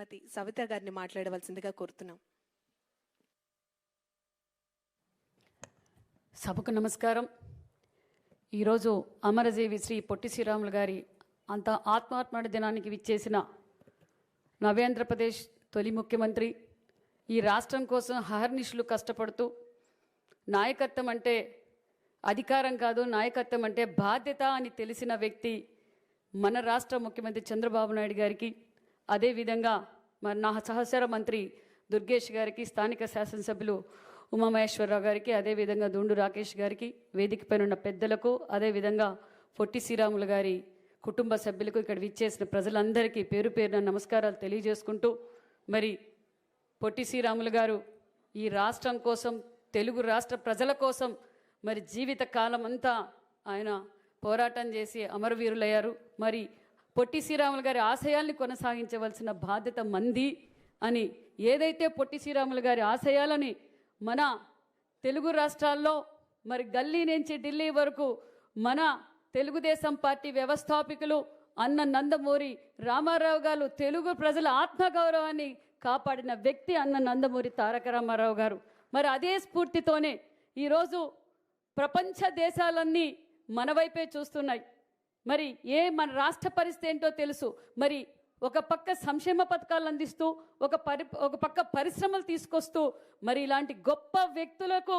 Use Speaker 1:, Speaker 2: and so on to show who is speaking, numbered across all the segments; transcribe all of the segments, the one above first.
Speaker 1: శ్రీమతి సవిత గారిని మాట్లాడవలసిందిగా కోరుతున్నాం.
Speaker 2: సభకు నమస్కారం. ఈరోజు అమరజీవి శ్రీ పొట్టి శ్రీరాములు గారి అంత ఆత్మాత్మడ దినానికి విచ్చేసిన నవేంద్రప్రదేశ్ తొలి ముఖ్యమంత్రి. ఈ రాష్ట్రం కోసం హహర్నిషులు కష్టపడుతూ నాయకత్వం అంటే అధికారం కాదు నాయకత్వం అంటే బాధ్యత అని తెలిసిన వ్యక్తి మన రాష్ట్ర ముఖ్యమంత్రి చంద్రబాబు నాయుడు గారికి. అదేవిధంగా మరి నా సహచర మంత్రి దుర్గేష్ గారికి స్థానిక శాసనసభ్యులు ఉమామహేశ్వరరావు గారికి అదేవిధంగా దుండు రాకేష్ గారికి వేదికపైన ఉన్న పెద్దలకు అదేవిధంగా పొట్టి శ్రీరాములు గారి కుటుంబ సభ్యులకు ఇక్కడ విచ్చేసిన ప్రజలందరికీ పేరు పేరున నమస్కారాలు తెలియజేసుకుంటూ మరి పొట్టి శ్రీరాములు గారు ఈ రాష్ట్రం కోసం తెలుగు రాష్ట్ర ప్రజల కోసం మరి జీవిత కాలం అంతా ఆయన పోరాటం చేసి అమరవీరులయ్యారు. మరి పొట్టి శ్రీరాములు గారి ఆశయాల్ని కొనసాగించవలసిన బాధ్యత మంది అని ఏదైతే పొట్టి శ్రీరాములు గారి ఆశయాలని మన తెలుగు రాష్ట్రాల్లో మరి గల్లీ నుంచి ఢిల్లీ వరకు మన తెలుగుదేశం పార్టీ వ్యవస్థాపకులు అన్న నందమూరి రామారావు గారు తెలుగు ప్రజల ఆత్మగౌరవాన్ని కాపాడిన వ్యక్తి అన్న నందమూరి తారక రామారావు గారు. మరి అదే స్ఫూర్తితోనే ఈరోజు ప్రపంచ దేశాలన్నీ మన వైపే చూస్తున్నాయి. మరి ఏ మన రాష్ట్ర పరిస్థితి ఏంటో తెలుసు. మరి ఒక పక్క సంక్షేమ పథకాలు అందిస్తూ ఒక పరి ఒక పక్క పరిశ్రమలు తీసుకొస్తూ మరి ఇలాంటి గొప్ప వ్యక్తులకు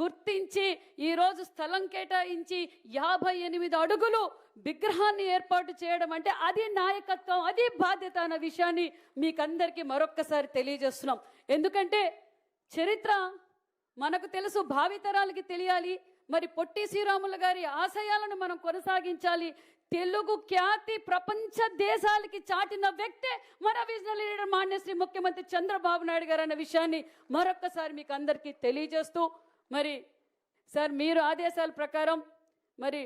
Speaker 2: గుర్తించి ఈరోజు స్థలం కేటాయించి యాభై ఎనిమిది అడుగులు విగ్రహాన్ని ఏర్పాటు చేయడం అంటే అది నాయకత్వం అది బాధ్యత అన్న విషయాన్ని మీకందరికీ మరొక్కసారి తెలియజేస్తున్నాం. ఎందుకంటే చరిత్ర మనకు తెలుసు భావితరాలకి తెలియాలి. మరి పొట్టి శ్రీరాములు గారి ఆశయాలను మనం కొనసాగించాలి. తెలుగు ఖ్యాతి ప్రపంచ దేశాలకి చాటిన వ్యక్తే మన విజనల్ లీడర్ మాన్యశ్రీ ముఖ్యమంత్రి చంద్రబాబు నాయుడు గారు అన్న విషయాన్ని మరొక్కసారి మీకు అందరికీ తెలియజేస్తూ మరి సార్ మీరు ఆదేశాల ప్రకారం మరి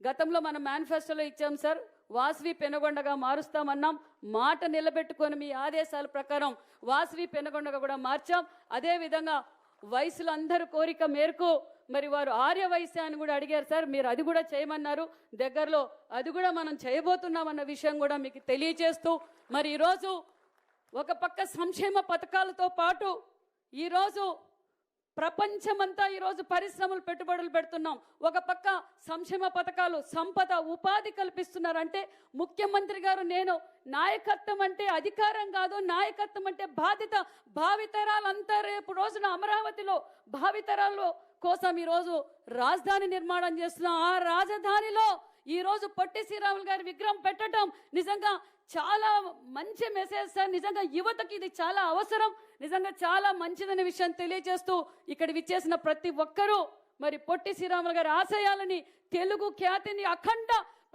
Speaker 2: గతంలో మనం మేనిఫెస్టోలో ఇచ్చాం సార్ వాసవి పెనగొండగా మారుస్తామన్నాం మాట నిలబెట్టుకొని మీ ఆదేశాల ప్రకారం వాసవి పెనగొండగా కూడా మార్చాం. అదేవిధంగా వయసులో అందరు కోరిక మేరకు మరి వారు ఆర్య అని కూడా అడిగారు సార్ మీరు అది కూడా చేయమన్నారు. దగ్గరలో అది కూడా మనం చేయబోతున్నాం అన్న విషయం కూడా మీకు తెలియజేస్తూ మరి ఈరోజు ఒక పక్క సంక్షేమ పథకాలతో పాటు ఈరోజు ప్రపంచమంతా ఈరోజు పరిశ్రమలు పెట్టుబడులు పెడుతున్నాం. ఒక పక్క సంక్షేమ పథకాలు సంపద ఉపాధి కల్పిస్తున్నారంటే ముఖ్యమంత్రి గారు నేను నాయకత్వం అంటే అధికారం కాదు నాయకత్వం అంటే బాధ్యత భావితరాలంతా రేపు రోజున అమరావతిలో భావితరాల్లో కోసం ఈరోజు రాజధాని నిర్మాణం చేస్తున్నాం ఆ రాజధానిలో ఈరోజు పొట్టి శ్రీరాములు గారి విగ్రహం పెట్టడం నిజంగా చాలా మంచి మెసేజ్ సార్. నిజంగా యువతకి ఇది చాలా అవసరం. నిజంగా చాలా మంచిదనే విషయం తెలియజేస్తూ ఇక్కడ విచ్చేసిన ప్రతి ఒక్కరూ మరి పొట్టి శ్రీరాములు గారి ఆశయాలని తెలుగు ఖ్యాతిని అఖండ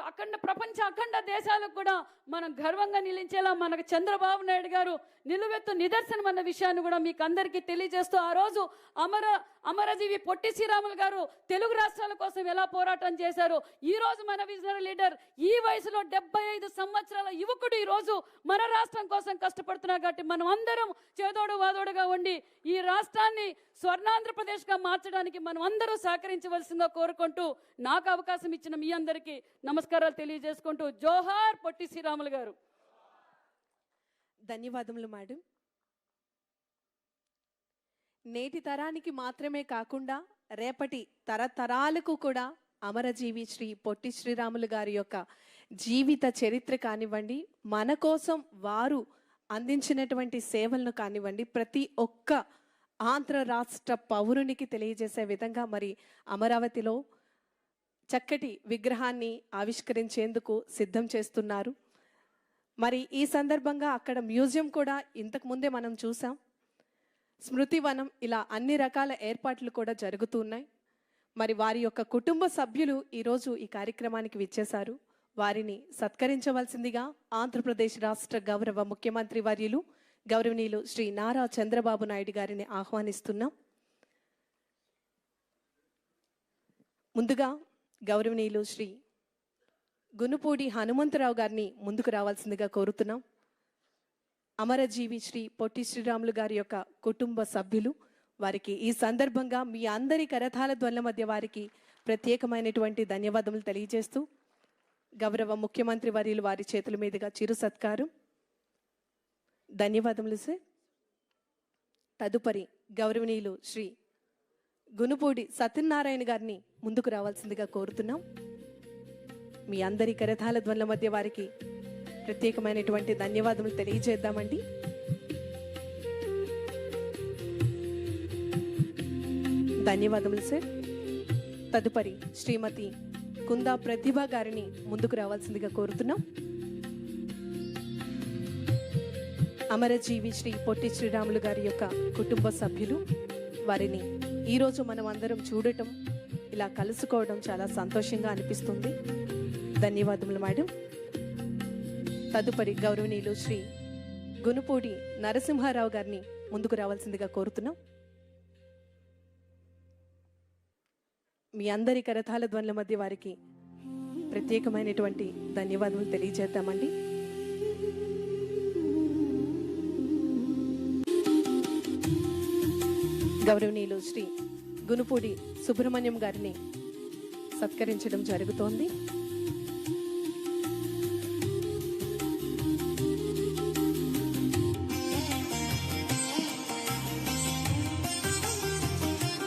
Speaker 2: అఖండ ప్రపంచ అఖండ దేశాలకు కూడా మనం గర్వంగా నిలించేలా మనకు చంద్రబాబు నాయుడు గారు నిలువెత్తు నిదర్శనం అన్న విషయాన్ని కూడా మీకు అందరికీ తెలియజేస్తూ ఆ రోజు అమర అమరజీవి పొట్టి శ్రీరాములు గారు తెలుగు రాష్ట్రాల కోసం ఎలా పోరాటం చేశారు? ఈ రోజు మన విజనరీ లీడర్ ఈ వయసులో డెబ్బై ఐదు సంవత్సరాల యువకుడు ఈ రోజు మన రాష్ట్రం కోసం కష్టపడుతున్నారు కాబట్టి మనం అందరం చేదోడు వాదోడుగా ఉండి ఈ రాష్ట్రాన్ని స్వర్ణాంధ్రప్రదేశ్గా మార్చడానికి మనం అందరూ సహకరించవలసిందిగా కోరుకుంటూ నాకు అవకాశం ఇచ్చిన మీ అందరికీ నమస్కారాలు తెలియజేసుకుంటూ జోహార్ పొట్టి శ్రీరాములు గారు.
Speaker 1: ధన్యవాదములు మేడం. నేటి తరానికి మాత్రమే కాకుండా రేపటి తరతరాలకు కూడా అమరజీవి శ్రీ పొట్టి శ్రీరాములు గారి యొక్క జీవిత చరిత్ర కానివ్వండి మన కోసం వారు అందించినటువంటి సేవలను కానివ్వండి ప్రతి ఒక్క ఆంధ్ర రాష్ట్ర పౌరునికి తెలియజేసే విధంగా మరి అమరావతిలో చక్కటి విగ్రహాన్ని ఆవిష్కరించేందుకు సిద్ధం చేస్తున్నారు. మరి ఈ సందర్భంగా అక్కడ మ్యూజియం కూడా ఇంతకు ముందే మనం చూసాం. స్మృతివనం ఇలా అన్ని రకాల ఏర్పాట్లు కూడా జరుగుతున్నాయి. మరి వారి యొక్క కుటుంబ సభ్యులు ఈరోజు ఈ కార్యక్రమానికి విచ్చేశారు. వారిని సత్కరించవలసిందిగా ఆంధ్రప్రదేశ్ రాష్ట్ర గౌరవ ముఖ్యమంత్రి వర్యులు గౌరవనీయులు శ్రీ నారా చంద్రబాబు నాయుడు గారిని ఆహ్వానిస్తున్నాం. ముందుగా గౌరవనీయులు శ్రీ గునుపూడి హనుమంతరావు గారిని ముందుకు రావాల్సిందిగా కోరుతున్నాం. అమరజీవి శ్రీ పొట్టి శ్రీరాములు గారి యొక్క కుటుంబ సభ్యులు. వారికి ఈ సందర్భంగా మీ అందరి కరతాల ధ్వల మధ్య వారికి ప్రత్యేకమైనటువంటి ధన్యవాదములు తెలియజేస్తూ గౌరవ ముఖ్యమంత్రి వర్యులు వారి చేతుల మీదుగా చిరు సత్కారం. ధన్యవాదములు సార్. తదుపరి గౌరవనీయులు శ్రీ గునుపూడి సత్యనారాయణ గారిని ముందుకు రావాల్సిందిగా కోరుతున్నాం. మీ అందరి కరతాల ధ్వనుల మధ్య వారికి ప్రత్యేకమైనటువంటి ధన్యవాదములు తెలియజేద్దామండి. ధన్యవాదములు సార్. తదుపరి శ్రీమతి కుందా ప్రతిభ గారిని ముందుకు రావాల్సిందిగా కోరుతున్నాం. అమరజీవి శ్రీ పొట్టి శ్రీరాములు గారి యొక్క కుటుంబ సభ్యులు వారిని ఈరోజు మనం అందరం చూడటం ఇలా కలుసుకోవడం చాలా సంతోషంగా అనిపిస్తుంది. ధన్యవాదములు మేడం. తదుపరి గౌరవనీయులు శ్రీ గునుపూడి నరసింహారావు గారిని ముందుకు రావాల్సిందిగా కోరుతున్నాం. మీ అందరి కరతాల ధ్వనుల మధ్య వారికి ప్రత్యేకమైనటువంటి ధన్యవాదాలు తెలియజేద్దామండి. గౌరవనీయులు శ్రీ గునుపూడి సుబ్రహ్మణ్యం గారిని సత్కరించడం జరుగుతోంది.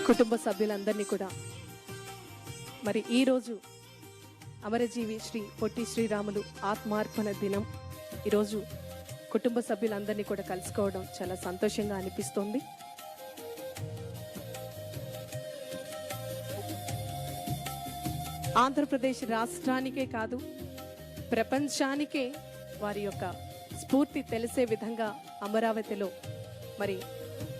Speaker 1: కుటుంబ సభ్యులందరినీ కూడా. మరి ఈరోజు అమరజీవి శ్రీ పొట్టి శ్రీరాములు ఆత్మార్పణ దినం. ఈరోజు కుటుంబ సభ్యులందరినీ కూడా కలుసుకోవడం చాలా సంతోషంగా అనిపిస్తుంది. ఆంధ్రప్రదేశ్ రాష్ట్రానికే కాదు ప్రపంచానికే వారి యొక్క స్ఫూర్తి తెలిసే విధంగా అమరావతిలో మరి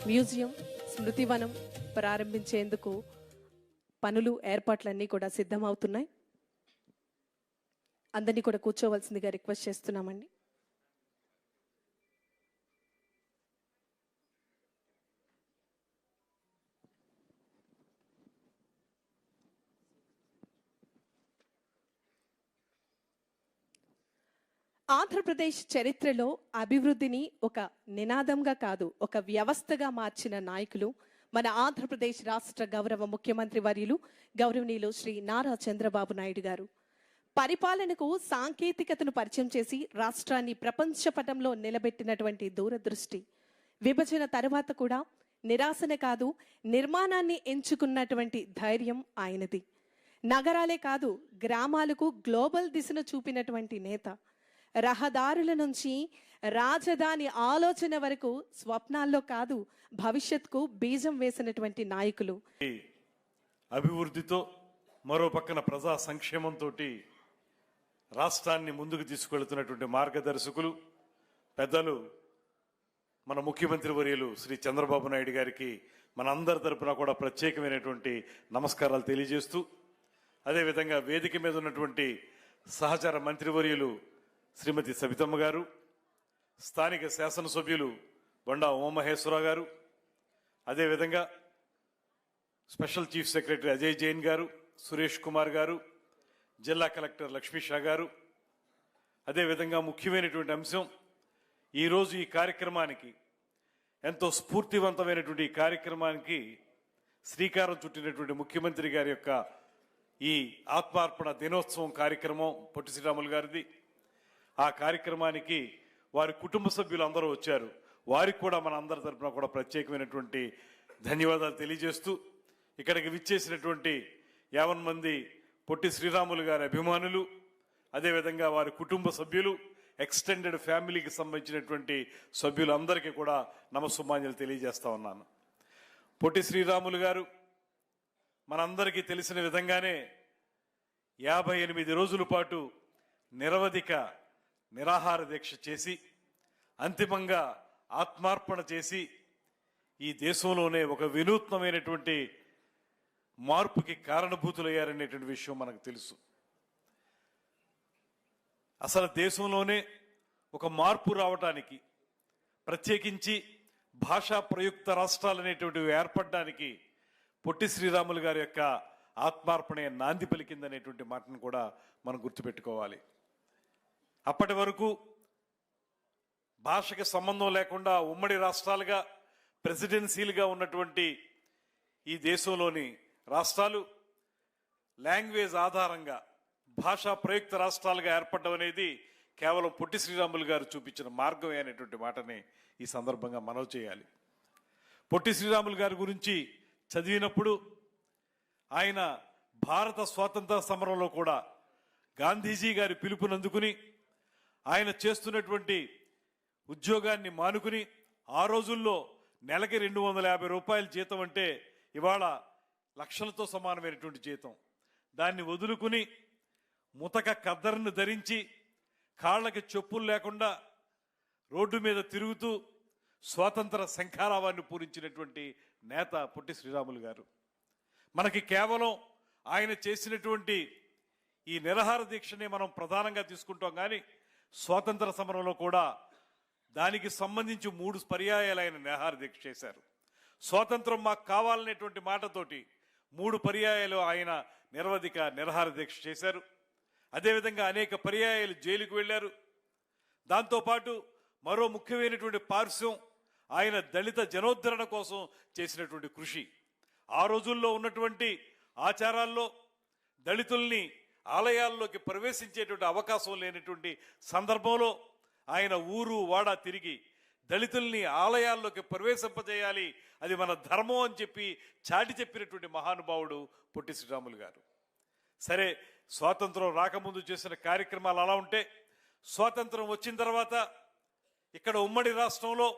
Speaker 1: మ్యూజియం స్మృతివనం ప్రారంభించేందుకు పనులు ఏర్పాట్లన్నీ కూడా సిద్ధమవుతున్నాయి. అందరినీ కూడా కూర్చోవలసిందిగా రిక్వెస్ట్ చేస్తున్నామండి. ఆంధ్రప్రదేశ్ చరిత్రలో అభివృద్ధిని ఒక నినాదంగా కాదు ఒక వ్యవస్థగా మార్చిన నాయకులు మన ఆంధ్రప్రదేశ్ రాష్ట్ర గౌరవ ముఖ్యమంత్రి వర్యులు గౌరవనీయులు శ్రీ నారా చంద్రబాబు నాయుడు గారు. పరిపాలనకు సాంకేతికతను పరిచయం చేసి రాష్ట్రాన్ని ప్రపంచ పటంలో నిలబెట్టినటువంటి దూరదృష్టి. విభజన తర్వాత కూడా నిరాశన కాదు నిర్మాణాన్ని ఎంచుకున్నటువంటి ధైర్యం ఆయనది. నగరాలే కాదు గ్రామాలకు గ్లోబల్ దిశను చూపినటువంటి నేత. రహదారుల నుంచి రాజధాని ఆలోచన వరకు స్వప్నాల్లో కాదు భవిష్యత్కు బీజం వేసినటువంటి నాయకులు.
Speaker 3: అభివృద్ధితో మరో పక్కన ప్రజా సంక్షేమంతో రాష్ట్రాన్ని ముందుకు తీసుకెళ్తున్నటువంటి మార్గదర్శకులు పెద్దలు మన ముఖ్యమంత్రి వర్యులు శ్రీ చంద్రబాబు నాయుడు గారికి మన అందరి తరపున కూడా ప్రత్యేకమైనటువంటి నమస్కారాలు తెలియజేస్తూ అదేవిధంగా వేదిక మీద ఉన్నటువంటి సహచర మంత్రివర్యులు శ్రీమతి సబితమ్మ గారు స్థానిక శాసనసభ్యులు బొండా ఉమామహేశ్వరరావు గారు అదేవిధంగా special chief secretary Ajay Jain గారు సురేష్ కుమార్ గారు జిల్లా కలెక్టర్ లక్ష్మీ షా గారు. అదేవిధంగా ముఖ్యమైనటువంటి అంశం ఈరోజు ఈ కార్యక్రమానికి ఎంతో స్ఫూర్తివంతమైనటువంటి ఈ కార్యక్రమానికి శ్రీకారం చుట్టినటువంటి ముఖ్యమంత్రి గారి యొక్క ఈ ఆత్మార్పణ దినోత్సవం కార్యక్రమం పొట్టి శ్రీరాములు గారిది. ఆ కార్యక్రమానికి వారి కుటుంబ సభ్యులు అందరూ వచ్చారు. వారికి కూడా మన అందరి తరపున కూడా ప్రత్యేకమైనటువంటి ధన్యవాదాలు తెలియజేస్తూ ఇక్కడికి విచ్చేసినటువంటి యావన్ మంది పొట్టి శ్రీరాములు గారి అభిమానులు అదేవిధంగా వారి కుటుంబ సభ్యులు ఎక్స్టెండెడ్ ఫ్యామిలీకి సంబంధించినటువంటి సభ్యులందరికీ కూడా నమస్సుమాన్యులు తెలియజేస్తా ఉన్నాను. పొట్టి శ్రీరాములు గారు మనందరికీ తెలిసిన విధంగానే యాభై ఎనిమిది రోజుల పాటు నిరవధిక నిరాహార దీక్ష చేసి అంతిమంగా ఆత్మార్పణ చేసి ఈ దేశంలోనే ఒక వినూత్నమైనటువంటి మార్పుకి కారణభూతులయ్యారనేటువంటి విషయం మనకు తెలుసు. అసలు దేశంలోనే ఒక మార్పు రావటానికి ప్రత్యేకించి భాషా ప్రయుక్త రాష్ట్రాలు అనేటువంటివి ఏర్పడడానికి పొట్టి శ్రీరాములు గారి యొక్క ఆత్మార్పణే నాంది పలికిందనేటువంటి మాటను కూడా మనం గుర్తుపెట్టుకోవాలి. అప్పటి వరకు భాషకి సంబంధం లేకుండా ఉమ్మడి రాష్ట్రాలుగా ప్రెసిడెన్సీలుగా ఉన్నటువంటి ఈ దేశంలోని రాష్ట్రాలు లాంగ్వేజ్ ఆధారంగా భాషా ప్రయుక్త రాష్ట్రాలుగా ఏర్పడడం అనేది కేవలం పొట్టి శ్రీరాములు గారు చూపించిన మార్గమే అనేటువంటి మాటని ఈ సందర్భంగా మనవి చేయాలి. పొట్టి శ్రీరాములు గారి గురించి చదివినప్పుడు ఆయన భారత స్వాతంత్ర సమరంలో కూడా గాంధీజీ గారి పిలుపునందుకుని ఆయన చేస్తున్నటువంటి ఉద్యోగాన్ని మానుకుని ఆ రోజుల్లో నెలకి రెండు వందల యాభై రూపాయల జీతం అంటే ఇవాళ లక్షలతో సమానమైనటువంటి జీతం. దాన్ని వదులుకుని ముతక కద్దరిని ధరించి కాళ్ళకి చెప్పులు లేకుండా రోడ్డు మీద తిరుగుతూ స్వాతంత్ర శంఖారావాన్ని పూరించినటువంటి నేత పొట్టి శ్రీరాములు గారు. మనకి కేవలం ఆయన చేసినటువంటి ఈ నిరహార దీక్షని మనం ప్రధానంగా తీసుకుంటాం. కానీ స్వాతంత్ర సమరంలో కూడా దానికి సంబంధించి మూడు పర్యాయాలు ఆయన నిహార దీక్ష చేశారు. స్వాతంత్రం మాకు కావాలనేటువంటి మాటతోటి మూడు పర్యాయాలు ఆయన నిరవధిక నిరహార దీక్ష చేశారు. అదేవిధంగా అనేక పర్యాయాలు జైలుకు వెళ్ళారు. దాంతోపాటు మరో ముఖ్యమైనటువంటి పార్శ్వం ఆయన దళిత జనోద్ధరణ కోసం చేసినటువంటి కృషి. ఆ రోజుల్లో ఉన్నటువంటి ఆచారాల్లో దళితుల్ని ఆలయాల్లోకి ప్రవేశించేటువంటి అవకాశం లేనటువంటి సందర్భంలో ఆయన ఊరు వాడ తిరిగి దళితుల్ని ఆలయాల్లోకి ప్రవేశింపజేయాలి అది మన ధర్మం అని చెప్పి చాటి చెప్పినటువంటి మహానుభావుడు పొట్టి శ్రీరాములు గారు. సరే స్వాతంత్రం రాకముందు చేసిన కార్యక్రమాలు అలా ఉంటే స్వాతంత్రం వచ్చిన తర్వాత ఇక్కడ ఉమ్మడి రాష్ట్రంలో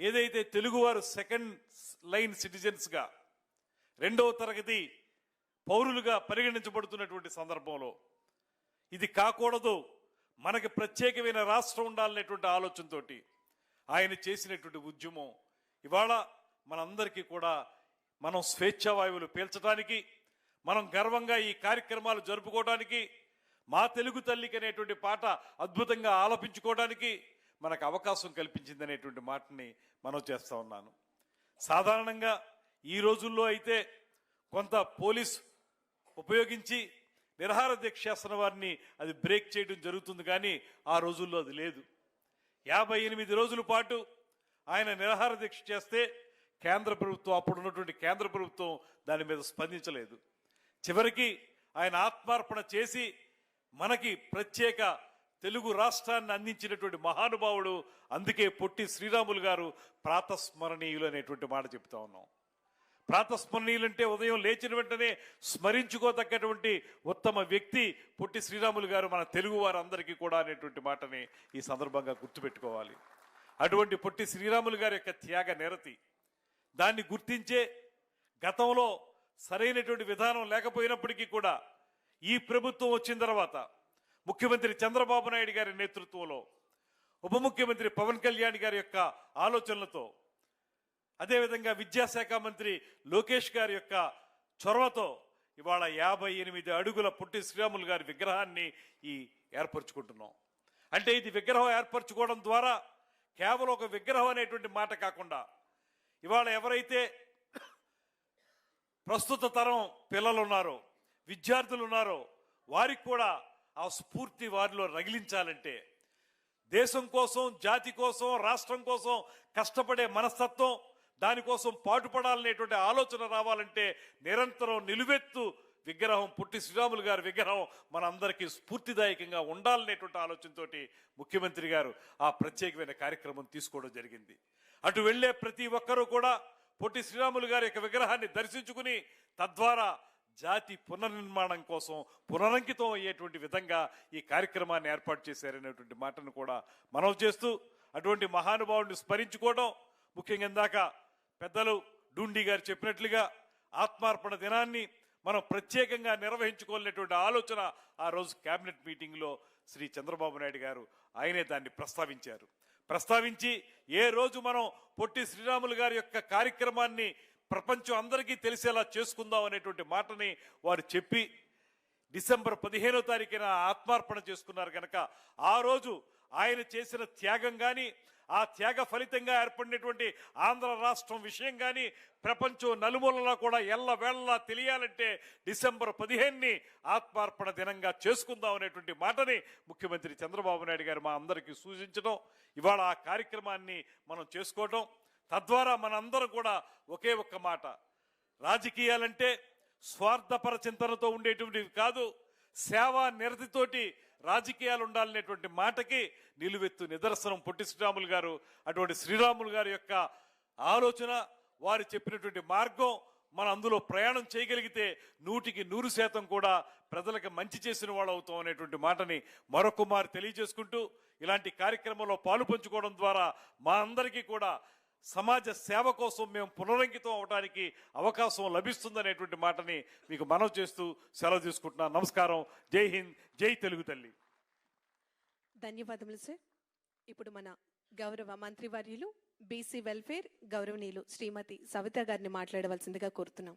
Speaker 3: ఏదైతే తెలుగువారు సెకండ్ లైన్ సిటిజన్స్గా రెండవ తరగతి పౌరులుగా పరిగణించబడుతున్నటువంటి సందర్భంలో ఇది కాకూడదు. మనకి ప్రత్యేకమైన రాష్ట్రం ఉండాలనేటువంటి ఆలోచనతో ఆయన చేసినటువంటి ఉద్యమం ఇవాళ మనందరికీ కూడా మనం స్వేచ్ఛావాయువులు పీల్చడానికి మనం గర్వంగా ఈ కార్యక్రమాలు జరుపుకోవడానికి మా తెలుగు తల్లికి అనేటువంటి పాట అద్భుతంగా ఆలపించుకోవడానికి మనకు అవకాశం కల్పించింది అనేటువంటి మాటని మనం చేస్తూ ఉన్నాను. సాధారణంగా ఈ రోజుల్లో అయితే కొంత పోలీస్ ఉపయోగించి నిరహార దీక్ష చేస్తున్న వారిని అది బ్రేక్ చేయడం జరుగుతుంది కానీ ఆ రోజుల్లో అది లేదు. యాభై ఎనిమిది రోజుల పాటు ఆయన నిరహార దీక్ష చేస్తే కేంద్ర ప్రభుత్వం అప్పుడు ఉన్నటువంటి కేంద్ర ప్రభుత్వం దాని మీద స్పందించలేదు. చివరికి ఆయన ఆత్మార్పణ చేసి మనకి ప్రత్యేక తెలుగు రాష్ట్రాన్ని అందించినటువంటి మహానుభావుడు అందుకే పొట్టి శ్రీరాములు గారు ప్రాతస్మరణీయులు అనేటువంటి మాట చెప్తా ఉన్నాం. ప్రాతస్మరణీయులంటే ఉదయం లేచిన వెంటనే స్మరించుకోదగ్గటువంటి ఉత్తమ వ్యక్తి పొట్టి శ్రీరాములు గారు మన తెలుగు వారందరికీ కూడా అనేటువంటి మాటని ఈ సందర్భంగా గుర్తుపెట్టుకోవాలి. అటువంటి పొట్టి శ్రీరాములు గారి యొక్క త్యాగ నిరతి దాన్ని గుర్తించే గతంలో సరైనటువంటి విధానం లేకపోయినప్పటికీ కూడా ఈ ప్రభుత్వం వచ్చిన తర్వాత ముఖ్యమంత్రి చంద్రబాబు నాయుడు గారి నేతృత్వంలో ఉప ముఖ్యమంత్రి పవన్ కళ్యాణ్ గారి యొక్క ఆలోచనలతో అదేవిధంగా విద్యాశాఖ మంత్రి లోకేష్ గారి యొక్క చొరవతో ఇవాళ యాభై ఎనిమిది అడుగుల పుట్టి శ్రీరాములు గారి విగ్రహాన్ని ఈ ఏర్పరచుకుంటున్నాం. అంటే ఇది విగ్రహం ఏర్పరచుకోవడం ద్వారా కేవలం ఒక విగ్రహం అనేటువంటి మాట కాకుండా ఇవాళ ఎవరైతే ప్రస్తుత తరం పిల్లలు ఉన్నారో విద్యార్థులు ఉన్నారో వారికి కూడా ఆ స్ఫూర్తి వారిలో రగిలించాలంటే దేశం కోసం జాతి కోసం రాష్ట్రం కోసం కష్టపడే మనస్తత్వం దానికోసం పాటుపడాలనేటువంటి ఆలోచన రావాలంటే నిరంతరం నిలువెత్తు విగ్రహం పుట్టి శ్రీరాములు గారి విగ్రహం మనందరికీ స్ఫూర్తిదాయకంగా ఉండాలనేటువంటి ఆలోచనతోటి ముఖ్యమంత్రి గారు ఆ ప్రత్యేకమైన కార్యక్రమం తీసుకోవడం జరిగింది. అటు వెళ్ళే ప్రతి ఒక్కరూ కూడా పొట్టి శ్రీరాములు గారి యొక్క విగ్రహాన్ని దర్శించుకుని తద్వారా జాతి పునర్నిర్మాణం కోసం పునరంకితం అయ్యేటువంటి విధంగా ఈ కార్యక్రమాన్ని ఏర్పాటు చేశారనేటువంటి మాటను కూడా మనవి చేస్తూ అటువంటి మహానుభావుడిని స్మరించుకోవడం ముఖ్యంగా ఇందాక పెద్దలు డూండి గారు చెప్పినట్లుగా ఆత్మార్పణ దినాన్ని మనం ప్రత్యేకంగా నిర్వహించుకోలేటువంటి ఆలోచన ఆ రోజు కేబినెట్ మీటింగ్లో శ్రీ చంద్రబాబు నాయుడు గారు ఆయనే దాన్ని ప్రస్తావించారు. ప్రస్తావించి ఏ రోజు మనం పొట్టి శ్రీరాములు గారి యొక్క కార్యక్రమాన్ని ప్రపంచం అందరికీ తెలిసేలా చేసుకుందాం అనేటువంటి మాటని వారు చెప్పి డిసెంబర్ పదిహేనో తారీఖున ఆత్మార్పణ చేసుకున్నారు కనుక ఆ రోజు ఆయన చేసిన త్యాగం కానీ ఆ త్యాగ ఫలితంగా ఏర్పడినటువంటి ఆంధ్ర రాష్ట్రం విషయం కానీ ప్రపంచం నలుమూలలా కూడా ఎల్ల వేళలా తెలియాలంటే డిసెంబర్ పదిహేనుని ఆత్మార్పణ దినంగా చేసుకుందాం అనేటువంటి మాటని ముఖ్యమంత్రి చంద్రబాబు నాయుడు గారు మా అందరికీ సూచించడం ఇవాళ ఆ కార్యక్రమాన్ని మనం చేసుకోవటం తద్వారా మనందరం కూడా ఒకే ఒక్క మాట. రాజకీయాలంటే స్వార్థపర చింతనతో ఉండేటువంటివి కాదు సేవా నిరతితోటి రాజకీయాలు ఉండాలనేటువంటి మాటకి నిలువెత్తు నిదర్శనం పొట్టి శ్రీరాములు గారు అటువంటి శ్రీరాములు గారి యొక్క ఆలోచన వారు చెప్పినటువంటి మార్గం మనం అందులో ప్రయాణం చేయగలిగితే నూటికి నూరు శాతం కూడా ప్రజలకు మంచి చేసిన వాళ్ళు అవుతాం అనేటువంటి మాటని మరొకమారు తెలియజేసుకుంటూ ఇలాంటి కార్యక్రమంలో పాలు పంచుకోవడం ద్వారా మా అందరికీ కూడా సమాజ సేవ కోసం మేము పునరంకితం అవడానికి అవకాశం లభిస్తుందనేటువంటి మాటని మీకు మనవి చేస్తూ సెలవు తీసుకుంటున్నాను. నమస్కారం. జై హింద్. జై తెలుగు తల్లి.
Speaker 1: ధన్యవాదములు సార్. ఇప్పుడు మన గౌరవ మంత్రివర్యులు బీసీ వెల్ఫేర్ గౌరవనీయులు శ్రీమతి సవిత గారిని మాట్లాడవలసిందిగా కోరుతున్నాం.